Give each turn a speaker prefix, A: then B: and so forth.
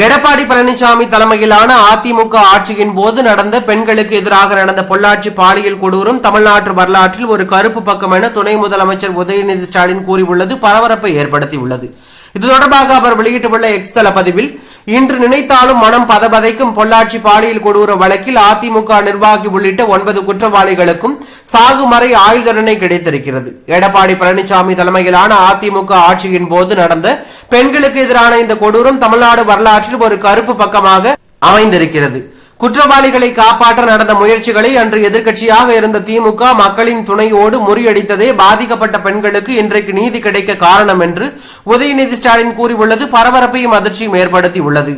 A: எடப்பாடி பழனிசாமி தலைமையிலான அதிமுக ஆட்சியின் போது நடந்த பெண்களுக்கு எதிராக நடந்த பொள்ளாச்சி பாலியல் கொடூரம் தமிழ்நாட்டு வரலாற்றில் ஒரு கருப்பு பக்கம் என துணை முதலமைச்சர் உதயநிதி ஸ்டாலின் கூறியுள்ளது. பரபரப்பை ஏற்படுத்தியுள்ளது. இது தொடர்பாக அவர் வெளியிட்டுள்ள எக்ஸ் தள பதிவில் இன்று நினைத்தாலும் மனம் பதபதைக்கும் பொள்ளாச்சி பாலியல் கொடூர வழக்கில் அதிமுக நிர்வாகி உள்ளிட்ட ஒன்பது குற்றவாளிகளுக்கும் சாகுமறை ஆயுள் தண்டனை கிடைத்திருக்கிறது. எடப்பாடி பழனிசாமி தலைமையிலான அதிமுக ஆட்சியின் போது நடந்த பெண்களுக்கு எதிரான இந்த கொடூரம் தமிழ்நாடு வரலாற்றில் ஒரு கருப்பு பக்கமாக அமைந்திருக்கிறது. குற்றவாளிகளை காப்பாற்ற நடந்த முயற்சிகளை அன்று எதிர்க்கட்சியாக இருந்த திமுக மக்களின் துணையோடு முறியடித்ததே பாதிக்கப்பட்ட பெண்களுக்கு இன்றைக்கு நீதி கிடைக்க காரணம் என்று உதயநிதி ஸ்டாலின் கூறியுள்ளது. பரபரப்பையும் அதிர்ச்சியும் ஏற்படுத்தி உள்ளது